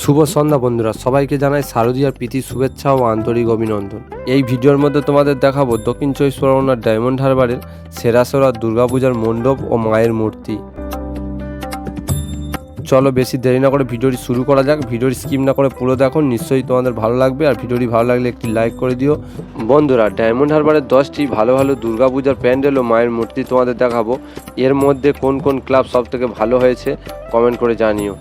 শুভ সন্ধ্যা বন্ধুরা, সবাইকে জানাই শারদীয়ার প্রীতি, শুভেচ্ছা ও আন্তরিক অভিনন্দন। এই ভিডিওর মধ্যে তোমাদের দেখাবো দক্ষিণ চব্বিশ পরগনার ডায়মন্ড হারবারের সেরা সেরা দুর্গাপূজার মণ্ডপ ও মায়ের মূর্তি। চলো বেশি দেরি না করে ভিডিওটি শুরু করা যাক। ভিডিওটি স্কিপ না করে পুরো দেখো, নিশ্চয়ই তোমাদের ভালো লাগবে। আর ভিডিওটি ভালো লাগলে একটি লাইক করে দিও। বন্ধুরা, ডায়মন্ড হারবারের দশটি ভালো ভালো দুর্গাপূজার প্যান্ডেল ও মায়ের মূর্তি তোমাদের দেখাবো। এর মধ্যে কোন কোন ক্লাব সব থেকে ভালো হয়েছে, কমেন্ট করে জানিও।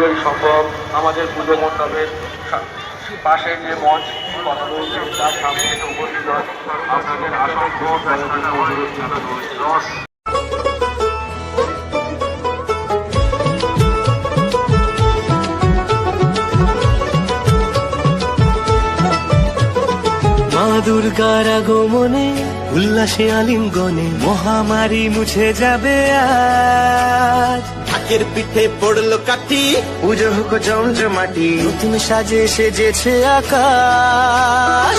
শীঘ্রই সম্ভব, আমাদের পুজো মণ্ডপের পাশে যে মঞ্চ করা দুর্গার আগমনে, উল্লাসে আলিঙ্গনে মহামারী মুছে যাবে আজ। নাকের পিঠে পড়ল কাটি পুজো হোক জমজমাটি। নতুন সাজে সেজেছে আকাশ।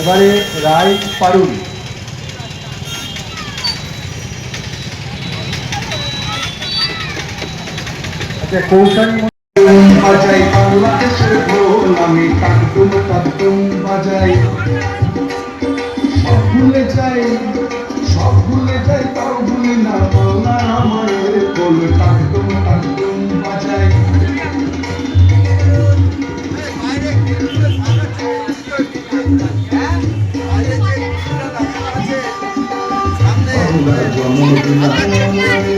এবারে রায় পারুল। আচ্ছা কৌশল সব ভুলে যাই সব ভুলে যাই তাও Obrigado.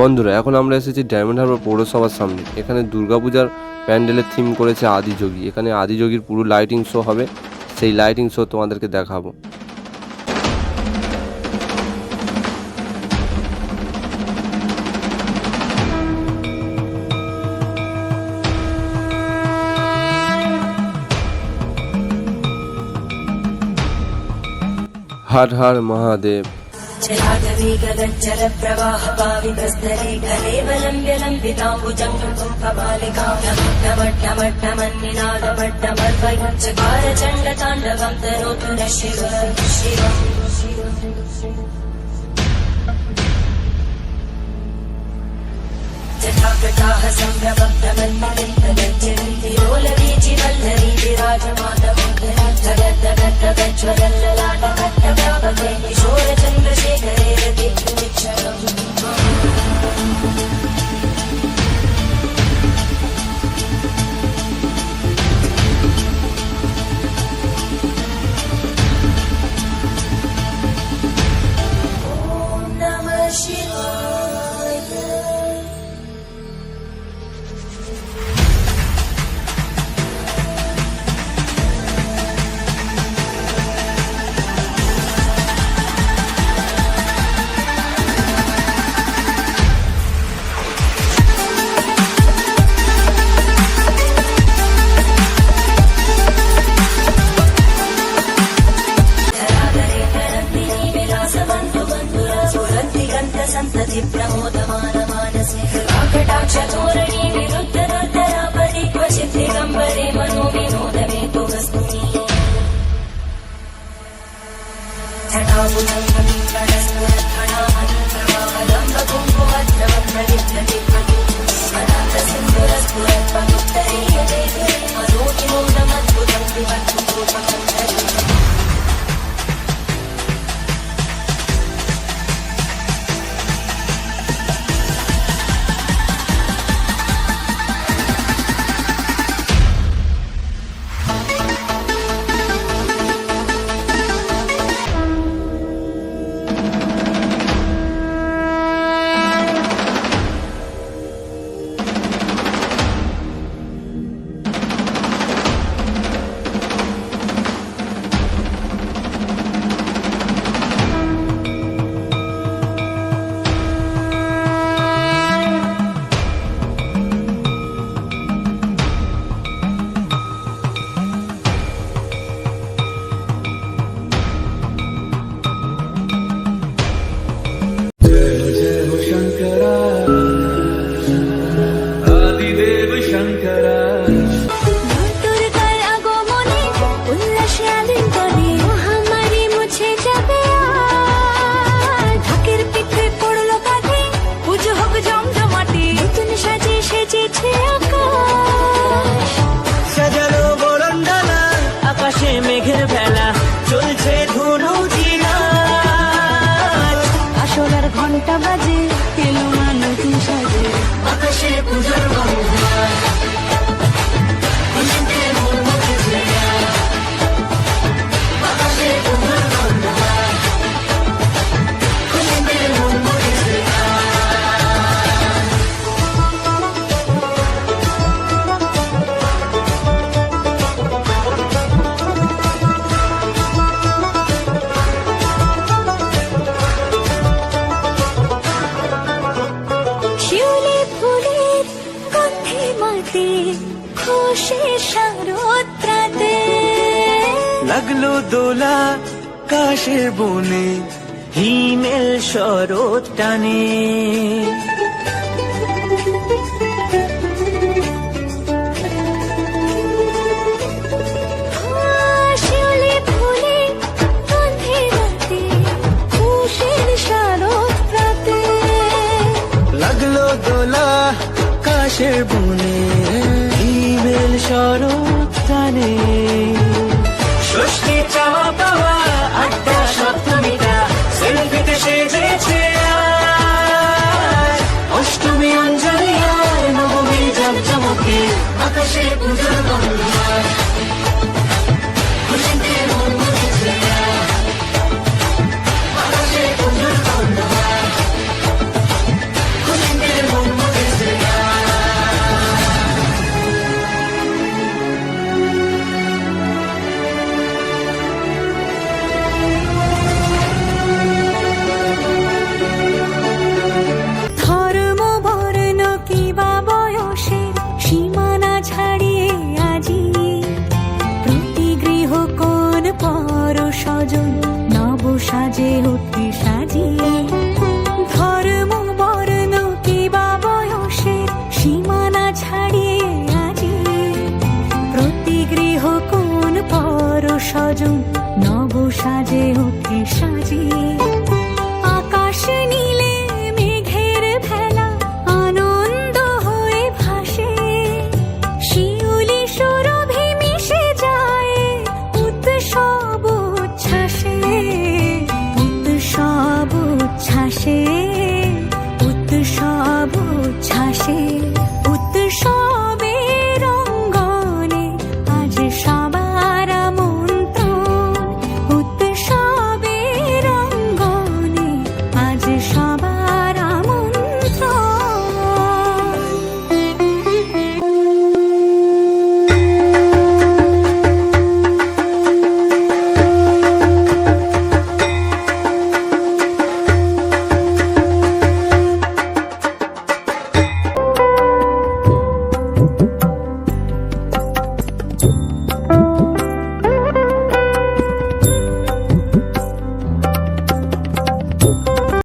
বন্ধুরা, এখন আমরা এসেছি ডায়মন্ড হারবার পৌরসভার সামনে। এখানে দুর্গাপূজার প্যান্ডেলের থিম করেছে আদিযোগী এখানে আদিযোগীর পুরো লাইটিং শো হবে। সেই লাইটিং শো তোমাদেরকে দেখাবো। হর হর মহাদেব। जलाटवी गगज्जल प्रवाह पावितस्तरे कलेवलम्ब्य लम्बिताम्बुजङ्गम् कपालिकां नमट्टमट्टमन्निनादमट्टमर्वयच्चकार चण्डताण्डवं तनोतु न शिव शिव जटाकटाः सम्भ्रमप्रबन्धनिन्तगच्छन्ति लोलवीचि वल्लरी विराजमानमङ्गलम् प्रपञ्चदल्ललाटमट्टव्यापके किशोरचन्द्रशेखरे देतुमिच्छामि love. টানে